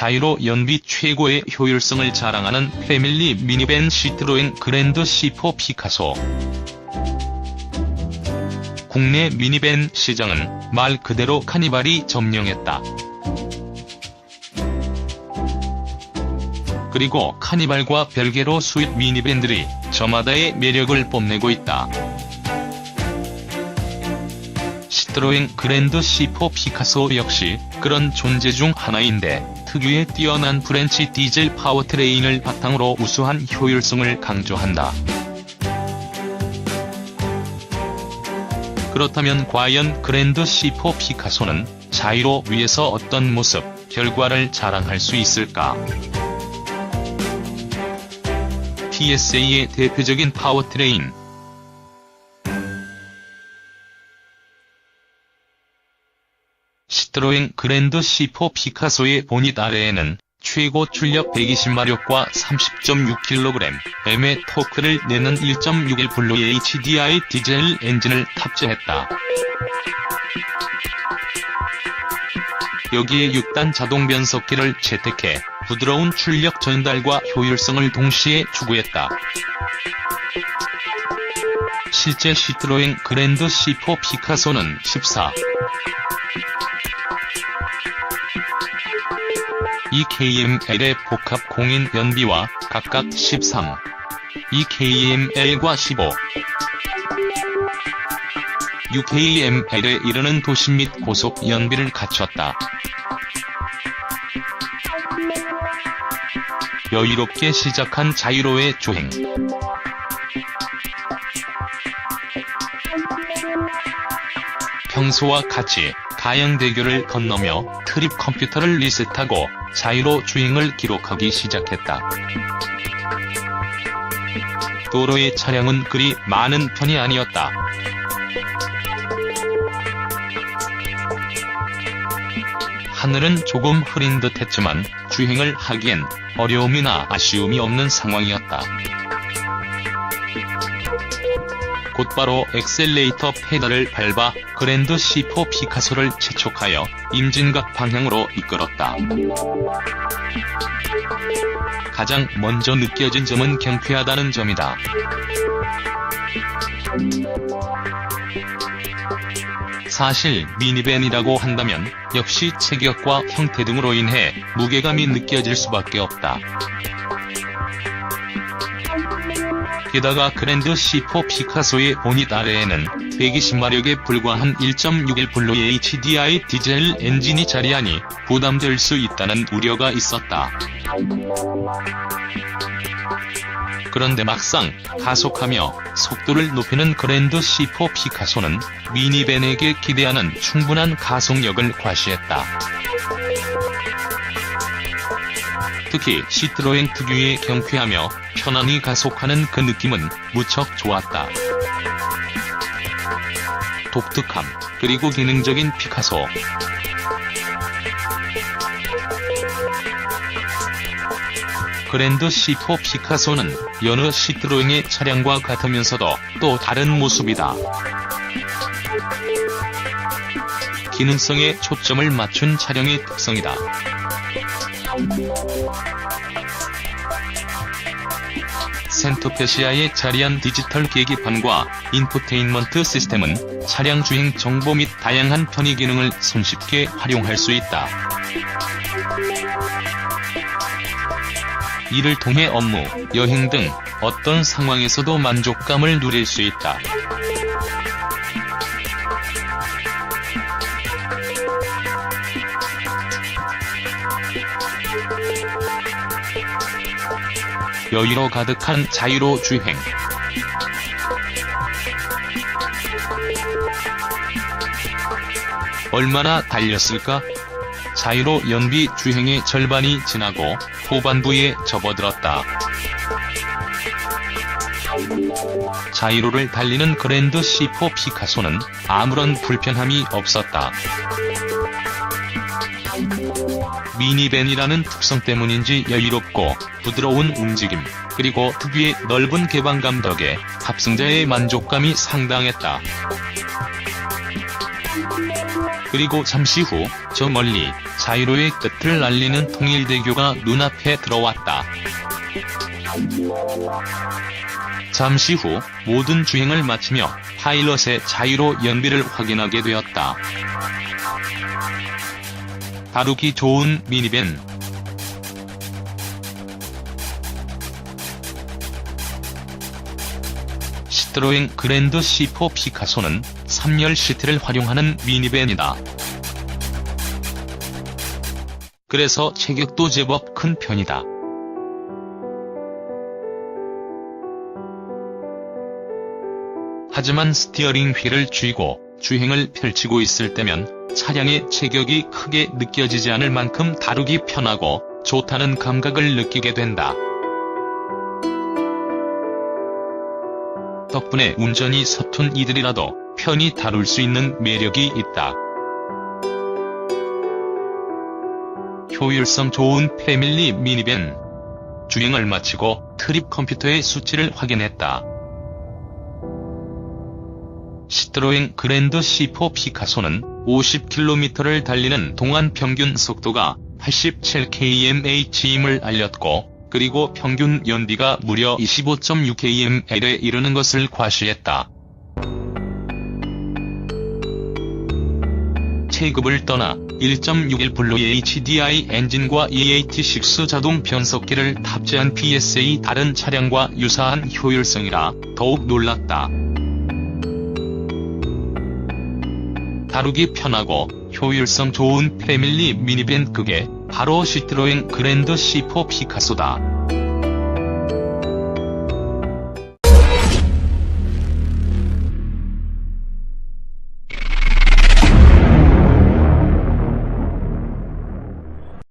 자유로 연비 최고의 효율성을 자랑하는 패밀리 미니밴 시트로엔 그랜드 C4 피카소. 국내 미니밴 시장은 말 그대로 카니발이 점령했다. 그리고 카니발과 별개로 수입 미니밴들이 저마다의 매력을 뽐내고 있다. 시트로엔 그랜드 C4 피카소 역시 그런 존재 중 하나인데 특유의 뛰어난 프렌치 디젤 파워트레인을 바탕으로 우수한 효율성을 강조한다. 그렇다면 과연 그랜드 C4 피카소는 자이로 위에서 어떤 모습, 결과를 자랑할 수 있을까? PSA의 대표적인 파워트레인 시트로엔 그랜드 C4 피카소의 보닛 아래에는 최고 출력 120마력과 30.6kg, M의 토크를 내는 1.61 블루 HDI 디젤 엔진을 탑재했다. 여기에 6단 자동 변속기를 채택해 부드러운 출력 전달과 효율성을 동시에 추구했다. 실제 시트로엔 그랜드 C4 피카소는 14. EKML의 복합 공인 연비와 각각 13, EKML과 15, UKML에 이르는 도심 및 고속 연비를 갖췄다. 여유롭게 시작한 자유로의 주행. 평소와 같이 가양대교를 건너며 트립 컴퓨터를 리셋하고 자유로 주행을 기록하기 시작했다. 도로의 차량은 그리 많은 편이 아니었다. 하늘은 조금 흐린 듯 했지만 주행을 하기엔 어려움이나 아쉬움이 없는 상황이었다. 곧바로 엑셀레이터 페달을 밟아 그랜드 C4 피카소를 재촉하여 임진각 방향으로 이끌었다. 가장 먼저 느껴진 점은 경쾌하다는 점이다. 사실 미니밴이라고 한다면 역시 체격과 형태 등으로 인해 무게감이 느껴질 수밖에 없다. 게다가 그랜드 C4 피카소의 보닛 아래에는 120마력에 불과한 1.61 블루 HDI 디젤 엔진이 자리하니 부담될 수 있다는 우려가 있었다. 그런데 막상 가속하며 속도를 높이는 그랜드 C4 피카소는 미니밴에게 기대하는 충분한 가속력을 과시했다. 특히 시트로엔 특유의 경쾌하며 편안히 가속하는 그 느낌은 무척 좋았다. 독특함, 그리고 기능적인 피카소. 그랜드 C4 피카소는 여느 시트로잉의 차량과 같으면서도 또 다른 모습이다. 기능성에 초점을 맞춘 차량의 특성이다. 센터페시아에 자리한 디지털 계기판과 인포테인먼트 시스템은 차량 주행 정보 및 다양한 편의 기능을 손쉽게 활용할 수 있다. 이를 통해 업무, 여행 등 어떤 상황에서도 만족감을 누릴 수 있다. 여유로 가득한 자유로 주행. 얼마나 달렸을까? 자유로 연비 주행의 절반이 지나고 후반부에 접어들었다. 자이로를 달리는 그랜드 C4 피카소는 아무런 불편함이 없었다. 미니밴이라는 특성 때문인지 여유롭고 부드러운 움직임, 그리고 특유의 넓은 개방감 덕에 탑승자의 만족감이 상당했다. 그리고 잠시 후 저 멀리 자이로의 끝을 날리는 통일대교가 눈앞에 들어왔다. 잠시 후 모든 주행을 마치며 파일럿의 자유로 연비를 확인하게 되었다. 다루기 좋은 미니밴 시트로엔 그랜드 C4 피카소는 3열 시트를 활용하는 미니밴이다. 그래서 체격도 제법 큰 편이다. 하지만 스티어링 휠을 쥐고 주행을 펼치고 있을 때면 차량의 체격이 크게 느껴지지 않을 만큼 다루기 편하고 좋다는 감각을 느끼게 된다. 덕분에 운전이 서툰 이들이라도 편히 다룰 수 있는 매력이 있다. 효율성 좋은 패밀리 미니밴. 주행을 마치고 트립 컴퓨터의 수치를 확인했다. 시트로엔 그랜드 C4 피카소는 50km를 달리는 동안 평균 속도가 87kmh임을 알렸고, 그리고 평균 연비가 무려 25.6kml에 이르는 것을 과시했다. 체급을 떠나 1.61 블루의 HDI 엔진과 EAT6 자동 변속기를 탑재한 PSA 다른 차량과 유사한 효율성이라 더욱 놀랐다. 다루기 편하고 효율성 좋은 패밀리 미니밴 그게 바로 시트로엔 그랜드 C4 피카소다.